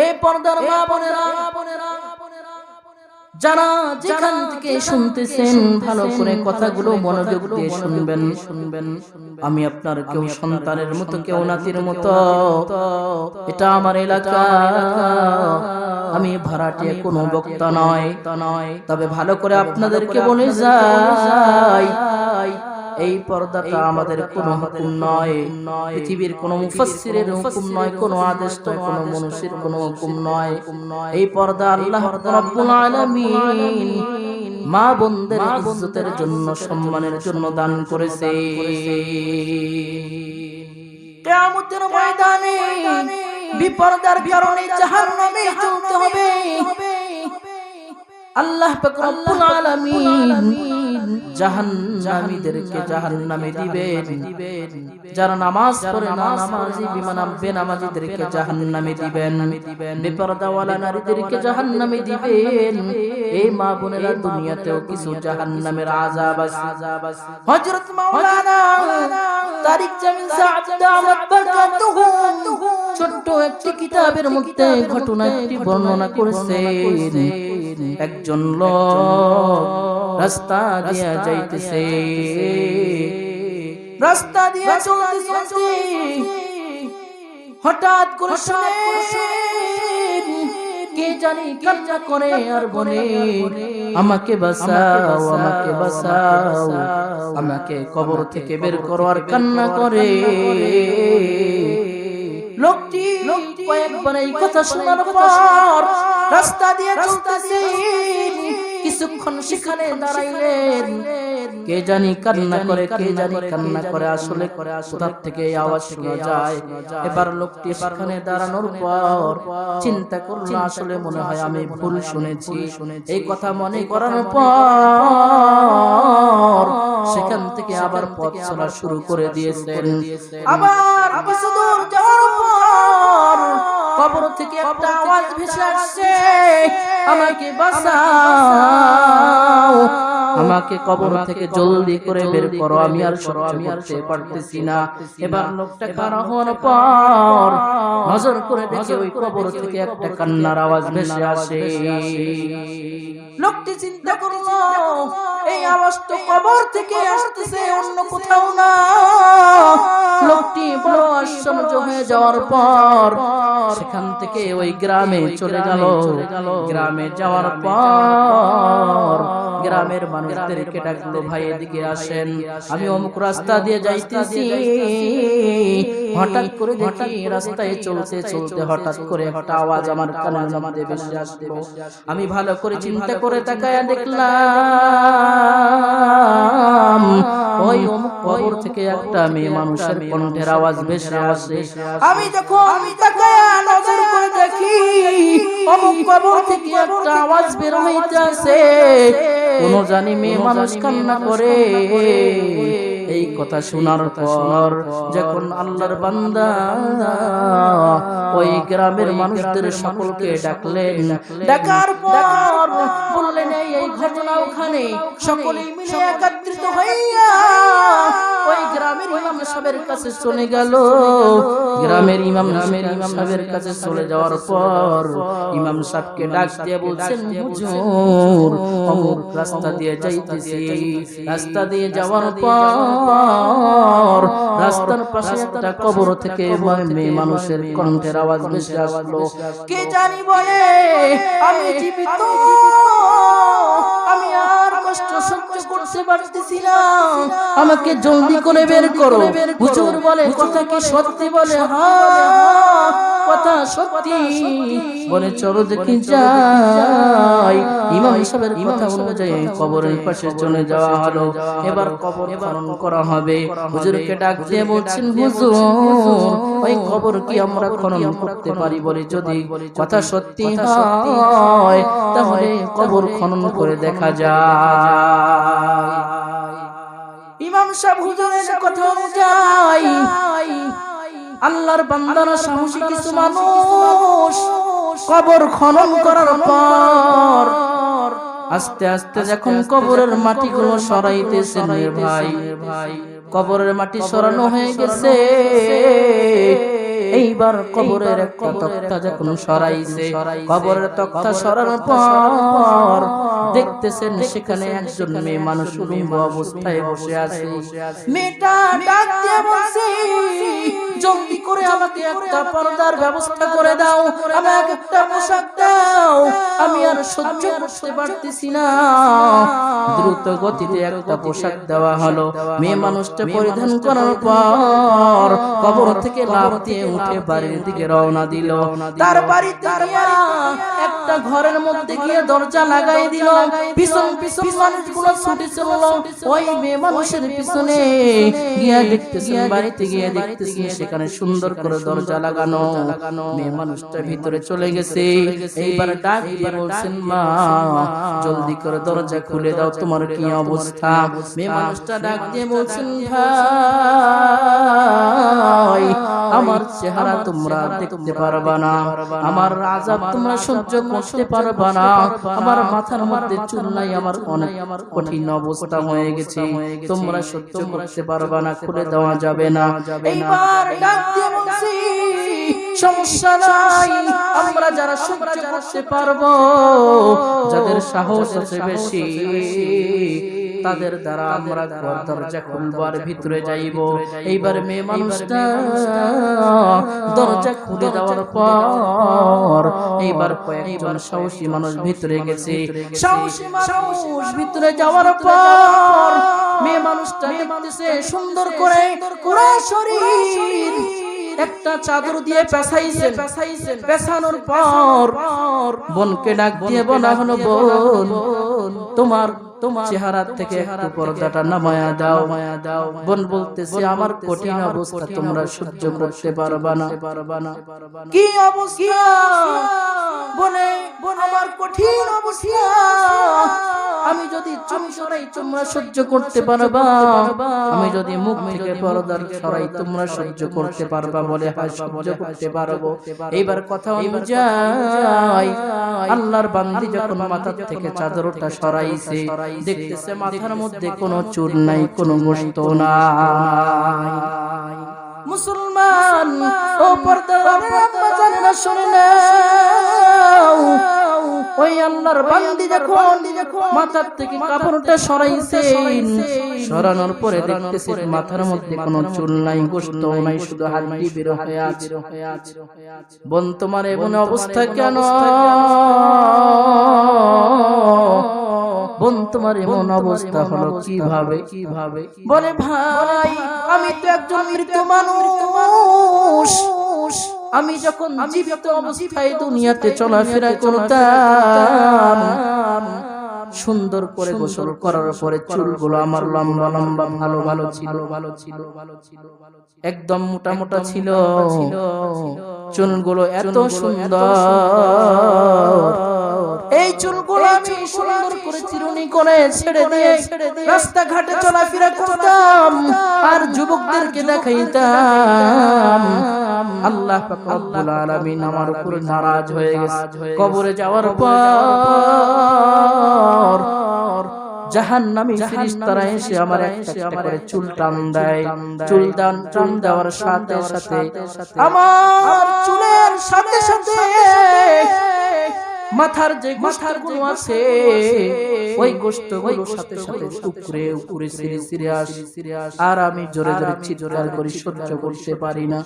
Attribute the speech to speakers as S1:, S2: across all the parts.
S1: এই পর্দার মা বোনেরা যারা যেখান থেকে শুনতেছেন ভালো করে কথাগুলো মনোযোগ দিয়ে শুনবেন। শুনবেন। আমি আপনার কেউ সন্তানের মতো কেউ নাতির মতো এটা আমার এলাকা। আমি ভাড়াটিয়া কোনো বক্তা নয়। তা নয়। তবে ভালো করে আপনাদেরকে বলে যাই। এই পর্দাটা আমাদের কোনো হুকুম নয়। পৃথিবীর কোনো মুফাসসিরের হুকুম নয় কোনো আদেশ নয় কোনো মনুষ্যের কোনো হুকুম নয়। এই পর্দা আল্লাহ রাব্বুল আলামিন মা বোনদের ইজ্জতের জন্য সম্মানের জন্য দান করেছে। কিয়ামতের ময়দানে বিপর্দার কারণে জাহান্নামে চলতে হবে। আল্লাহ পাক রব্বুল আলামিন জাহান্নামীদেরকে জাহান্নামে দিবেন। যারা নামাজ পড়ে না নামাজি বিমানাম বেনামাজিদেরকে জাহান্নামে দিবেন। বেপরদাওয়ালা নারীদেরকে জাহান্নামে দিবেন। এই মা বোনেরা দুনিয়াতেও কিছু জাহান্নামের আযাব আছে। হযরত মাওলানা তারিক জামিল সাদ দামাত বারকাতুহু। ছোট্ট একটি কিতাবের মধ্যে ঘটনা একটি বর্ণনা করেছেন। একজন লোক। রাস্তা দিয়া যাইতেছে। রাস্তা দিয়ে চলতে চলতে হঠাৎ করে কে জানি কান্না করে আর বলে আমাকে বাঁচাও আমাকে বাঁচাও আমাকে কবর থেকে বের করো আর কান্না করে লোকটি কয়েকবার এই কথা শোনার পর রাস্তা দিয়ে চলতেছে। কিছুক্ষণ সেখানে দাঁড়াইলেন। কে জানি কান্না করে কে জানি কান্না করে আসলে করে কোথার থেকে আওয়াজ শোনা যায়? এবার লোকটি সেখানে দাঁড়ানোর পর চিন্তা করল আসলে মনে হয় আমি ভুল শুনেছি। এই কথা মনে করানোর পর সেখান থেকে আবার পথ চলা শুরু করে দিয়েছেন। আবার কিছু দূর যাওয়ার পর থেকে একটা আওয়াজ ভেসে আসছে। আমাকে বাঁচাও। আমাকে কবর থেকে জলদি করে বের করো। আমি আর সরো আমি আর সে পারতেছি না। এবার লোকটা খারাপ হওয়ার পর নজর করে দেখে ওই কবর থেকে একটা কান্নার আওয়াজ ভেসে আসে। লোকটি চিন্তা করল এই আওয়াজ তো কবর থেকে আসতেছে অন্য কোথাও না। আশ্চর্য হয়ে যাওয়ার পর সেখান থেকে ওই গ্রামে চলে গেল। গ্রামে যাওয়ার পর গ্রামের মানুষদেরকে ডাকলো ভাই এদিকে আসেন। আমি অমুক রাস্তা দিয়ে যাইতেছি। হঠাৎ করে দেখি রাস্তায় চলতে চলতে হঠাৎ করে একটা আওয়াজ আমার কানের মধ্যে ভেসে আসলো আমি ভালো করে চিন্তা করে তাকায়া দেখলাম কবর থেকে একটা মেয়ে মানুষের কণ্ঠের আওয়াজ ভেসে আসে। আমি যখন আমি তাকায়া নজর করে দেখি অমুক কবর থেকে একটা আওয়াজ বের হইতেছে। কোন জানি মেয়ে মানুষ কান্না করে। এই কথা শোনার পর যখন আল্লাহর বান্দা ওই গ্রামের মানুষদের সকলকে ডাকলেন। ডাকার পর ঘটনা ওখানে সকলে মিলে একত্রিত হইয়া ওই গ্রামের ইমাম সাহেবের কাছে চলে গেল। গ্রামের ইমাম নামের ইমাম সাহেবের কাছে চলে যাওয়ার পর ইমাম সাহেবকে ডাক দিয়ে বলছেন হুজুর অমুক রাস্তা দিয়ে যাইতেছি রাস্তা দিয়ে যাওয়ার পর রাস্তার পাশে একটা কবর থেকে মেয়ে মানুষের কণ্ঠের আওয়াজ ভেসে আসলো। কে জানি বলে আমি জীবিত। আমি আর কষ্ট সহ্য করতে পারতেছি না আমাকে জলদি করে বের করো। হুজুর বলে কথা কি সত্যি বলে? হ্যাঁ কথা সত্যি বলে চলো দেখি যাই। ইমাম সাহেবের কথা অনুযায়ী কবরের পাশে চলে যাওয়া হলো। এবার কবর খনন করা হবে। হুজুরকে ডাক দিয়ে বলছেন হুজুর ওই কবর কি আমরা খনন করতে পারি বলে যদি কথা সত্যি হয় তাহলে কবর খনন করে দেখা যায়। ইমাম সাহেব হুজুরের কথা অনুযায়ী আল্লাহর বান্দারা সাহসী কিছু মানুষ কবর খনন করার পর আস্তে আস্তে যখন কবরের মাটিগুলো সরাইতেছেন সরাইতেছে ভাই ভাই। কবরের মাটি সরানো হয়ে গেছে। এইবার কবরের একটা তক্তা যখন সরাইছে কবরের তক্তা সরানোর পর দেখতেছেন সেখানে একজন মেয়ে মানুষ উলঙ্গ অবস্থায় বসে আছে। মেয়েটা ডাক দিয়ে বলছে জলদি করে আমাকে একটা পর্দার ব্যবস্থা করে দাও আমাকে একটা পোশাক দাও আমি আর সহ্য করতে পারতেছি না। দ্রুত গতিতে একটা পোশাক দেওয়া হলো। মেয়ে মানুষটা পরিধান করার পর কবর থেকে লাভ দিয়ে উঠে বাড়ির দিকে রওনা দিল। তার বাড়িতে একটা ঘরের মধ্যে গিয়ে দরজা লাগাই দিল। পিছন পিছন মানুষগুলো ছুটে চলল। ওই মেয়ে মানুষের পিছনে গিয়া দেখতেছেন বাড়িতে গিয়ে দেখতেছেন সেখানে সুন্দর করে দরজা লাগানো। মেয়ে মানুষটা ভিতরে চলে গেছে। এইবার ডাক দিয়ে বলছেন মা জলদি করে দরজা খুলে দাও তোমার কি অবস্থা? মেয়ে মানুষটা ডাক দিয়ে বলছেন ভাই আমার চেহারা তোমরা দেখতে পারবা না। আমার আজাব তোমরা সহ্য করতে পারবা না। আমার মাথার মধ্যে চুল নাই আমার অনেক আমার কঠিন অবস্থা হয়ে গেছে। তোমরা সহ্য করতে পারবা না খুলে দেওয়া যাবে না। এইবার ডাক দিয়ে বলছি সমস্যা নাই। আমরা যারা সহ্য করতে পারব যাদের সাহস আছে বেশি তাদের দ্বারা আমরা ঘর দরজা খুলবো আর ভিতরে যাইব। এইবার মেয়ে মানুষটা দরজা খুলে দেওয়ার পর এইবার কয়েকজন সাহসী মানুষ ভিতরে গেছে। সাহসী মানুষ ভিতরে যাওয়ার পর মেয়ে মানুষটা দেখতেছে সুন্দর করে পুরো শরীর একটা চাদর দিয়ে পেছাইছেন পেছাইছেন পেছানোর পর বোনকে ডাক দিয়ে বলা হলো বোন তোমার তোমার চেহারা থেকে একটু পর্দাটা নামায়া দাও। মায়া দাও। বোন বলতেছে আমার কঠিন অবস্থা তোমরা সহ্য করতে পারবা না। কি অবস্থা? বোন আমার কঠিন অবস্থা। আমি যদি চুম সরাই তোমরা সহ্য করতে পারবা। আমি যদি মুখ থেকে পর্দার সরাই তোমরা সহ্য করতে পারবা বলে হ্যাঁ সহ্য করতে পারব। এইবার কথা অনুযায়ী আল্লাহর বান্দি যখন মাথা থেকে চাদরটা সরাইছে দেখতেছে মাথার মধ্যে কোনো চুল নাই কোনো গোস্ত নাই মুসলমান ও পর্দার আম্মা জানেনা শুনে নাও। ওই আল্লাহর বান্দি যখন মাথার থেকে কাপড়টা সরাইছেন সরানোর পরে দেখতেছি মাথার মধ্যে কোনো চুল নাই গোস্ত নাই শুধু হাড্ডি বের হয়ে আছে। বোন তোমার এমন অবস্থা কেন? বোন তোমার এমন অবস্থা হলো কীভাবে? কীভাবে? বলে ভাই আমি তো একজন মৃত মানুষ। আমি যখন জীবিত অবস্থায় দুনিয়াতে চলাফেরা করতাম সুন্দর করে গোসল করার পরে চুলগুলো আমার লম্বা লম্বা ভালো ভালো ছিল। ভালো ছিল ভালো ছিল একদম মোটা মোটা ছিল। চুলগুলো এত সুন্দর। এই চুলগুলো আমি সুন্দর করে চিরুনি করে ছেড়ে দিয়ে রাস্তাঘাটে চলাফেরা করতাম আর যুবকদেরকে দেখাইতাম। আল্লাহ পাক রব্বুল আলামিন আমার উপর নারাজ হয়ে গেছে। কবরে যাওয়ার পর জাহান্নামী ফেরেশতারা এসে আমার একটা করে চুল টান দেয়। চুল দান টান দেওয়ার সাথে সাথে আমার চুলের সাথে সাথে মাথার যে মাথারগুলো আছে ওই গোস্তগুলোর সাথে সাথে উপরে উপরে সিরে সিরে আসে। আর আমি জোরে জোরে চিৎকার করি সহ্য করতে পারি না।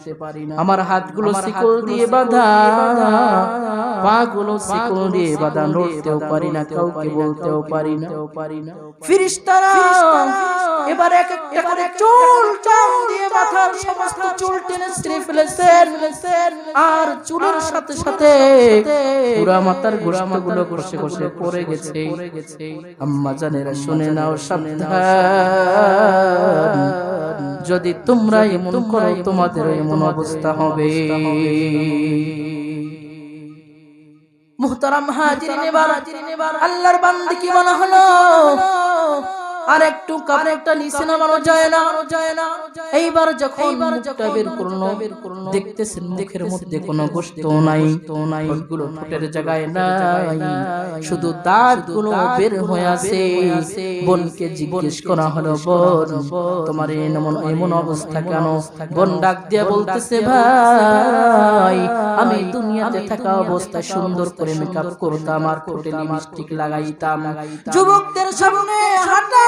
S1: আমার হাতগুলো শিকল দিয়ে বাঁধা। পা গুলো শিকল দিয়ে বাঁধা। নড়তেও পারি না কাউকে বলতেও পারি না। পারি না। ফিরিস্তারা! এবার এক একটা করে চুল দিয়ে মাথার সমস্ত চুল টেনে ছিঁড়ে ফেলেছেন। আর চুলের সাথে সাথে পুরা মাথার ঘোড়া গুলো কষে কষে পড়ে গেছে। আম্মা জানেরা শুনে নাও সাবধান। যদি তোমরা এমন করো, তোমাদের এমন অবস্থা হবে। মুহতারাম হাজিরিন এবার আল্লাহর বান্দা কি মনে হলো? আর একটু কাপড়টা নিচে নামানো যায় না। যায় না এইবার যখন মুখটা বের করল দেখতেছেন মুখের মধ্যে কোনো গোশত নাই তো নাই ওগুলো ঠোঁটের জায়গায় নাই। শুধু দাঁতগুলো বের হয়ে আছে বোনকে জিজ্ঞেস করা হলো বোন তোমার এমন এমন অবস্থা কেন? বোন ডাক দিয়ে বলতেছে ভাই আমি দুনিয়াতে থাকা অবস্থায় সুন্দর করে মেকআপ করতাম আর ঠোঁটে লিপস্টিক লাগাইতাম। যুবকদের সামনে হাঁটা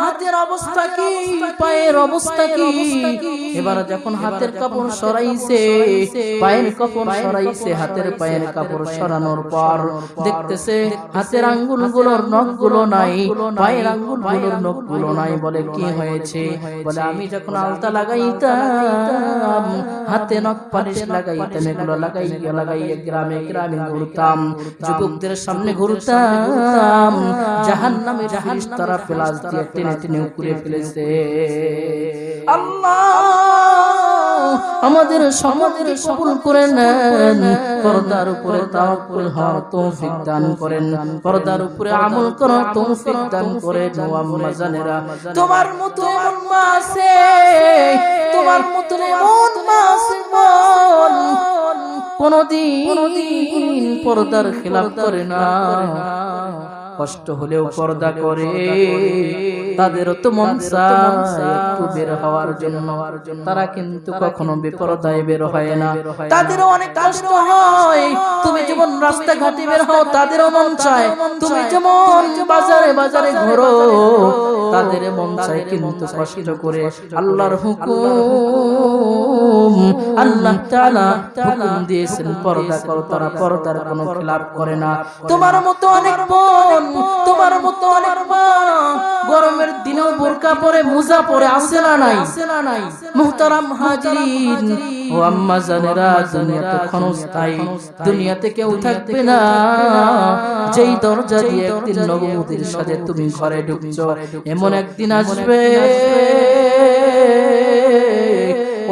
S1: হাতের অবস্থা কি? পায়ের অবস্থা কি? এবার যখন হাতের কাপড় সরাইছে পায়ের কাপড় সরাইছে হাতের পায়ের কাপড় সরানোর পর দেখতেছে হাতের আঙ্গুলগুলোর নখগুলো নাই পায়ের আঙ্গুলগুলোর নখগুলো নাই বলে কি হয়েছে? বলে আমি যখন আলতা লাগাইতাম হাতে নখ পালিশ লাগাইতাম এগুলো লাগাইয়া লাগাইয়া গ্রামে গ্রামে ঘুরতাম যুবকদের সামনে ঘুরতাম জাহান নামে জাহান তারা ফেলাস দিয়ে টেনে টেনে উপরে ফেলেছে। আল্লাহ! আমাদের সমাজের কবুল করে নেন। পর্দার উপরে তাওয়াক্কুল হওয়ার তৌফিক দান করেন। পর্দার উপরে আমল করার তৌফিক দান করেন ও জানেরা তোমার মতো আছে, তোমার মতো এমন মা আছে বোন কোনদিন পর্দার খেলাফ করে না। কষ্ট হলেও পর্দা করে তাদেরও তো মন একটু বের হওয়ার জন্য। তারা কিন্তু কখনো বেপরদায় বের হয় না। তাদেরও অনেক কষ্ট হয়। তুমি যেমন রাস্তাঘাটে বের হও তাদেরও মন চায়। তুমি যেমন বাজারে বাজারে ঘোরো তাদের মন চায় কিন্তু কষ্ট করে। আল্লাহর হুকুম আল্লাহ তাআলা হুকুম দিয়েছেন পর্দা করো তারা পর্দার কোনো খেলাপ করে না। তোমার মতো অনেক বোন তোমার মতো অনেক মা গরমের দিনেও বোরকা পরে, মোজা পরে আসে না নাই? মুহতারাম হাজিরিন, ও আম্মা জানেরা দুনিয়া তো ক্ষণস্থায়ী, দুনিয়াতে কেউ থাকবে না। যেই দরজা দিয়ে একদিন নবমতির সাথে তুমি ঘরে ঢুকছো, এমন একদিন আসবে।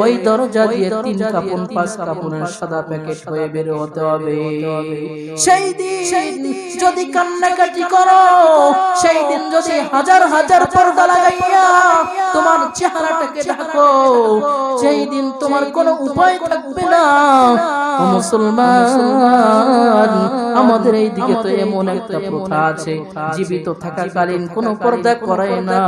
S1: ওই দরজা দিয়ে তিন কাপড় পাঁচ কাপড়ের সাদা প্যাকেট হয়ে বের হতে হবে। সেই দিন যদি কান্নাকাটি করো সেই দিন যদি হাজার হাজার পর্দা লাগাইয়া তোমার চেহারাটাকে ঢাকো সেই দিন তোমার কোনো উপায় থাকবে না। মুসলমান, আমাদের এই দিকে তো এমন একটা প্রথা আছে। জীবিত থাকাকালীন কোনো পর্দা করায় না।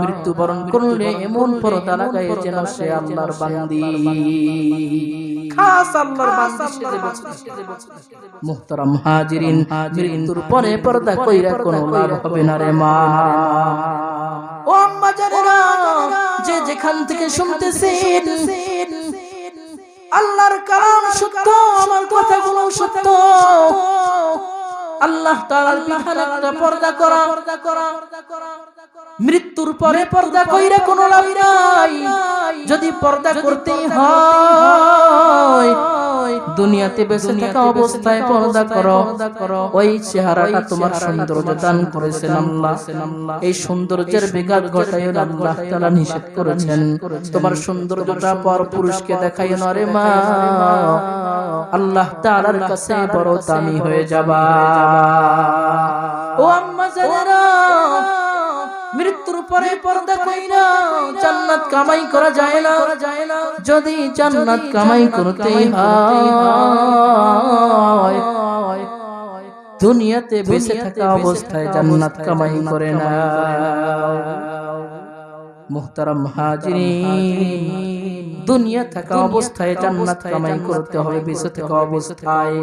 S1: মৃত্যুবরণ করলে এমন পর্দা লাগায় যেন সে আল্লাহর বান্দি। মুহতারাম হাজিরিন পরে পর্দা কইরা কোনো লাভ হবে না রে মা। যে যেখান থেকে শুনতেছেন আল্লাহর কালাম সত্য আমার কথাগুলো সত্য। আল্লাহ তাআলার বিধান একটা পর্দা করা। মৃত্যুর পরে পর্দা কইরা কোনো লাভ নাই। যদি পর্দা করতেই হয় দুনিয়াতে বেঁচে থাকা অবস্থায় পর্দা করো। ওই চেহারাটা তোমার সৌন্দর্য দান করেছেন আল্লাহ। এই সৌন্দর্যের বিঘাত ঘটায় আল্লাহ তাআলা নিষেধ করেছেন। তোমার সৌন্দর্যটা পর পুরুষকে দেখাই না রে মা। আল্লাহ তাআলার কাছে বড় দামি হয়ে যাবা। ও আম্মা জানেরা। পরে পর্দা কইরা জান্নাত কামাই করা যায় না। যদি জান্নাত কামাই করতে হয়, দুনিয়াতে বেঁচে থাকা অবস্থায় জান্নাত কামাই করে না মুহতারাম হাজিরিন, দুনিয়া থাকা অবস্থায় জান্নাত কামাই করতে হবে, বেঁচে থাকা অবস্থায়।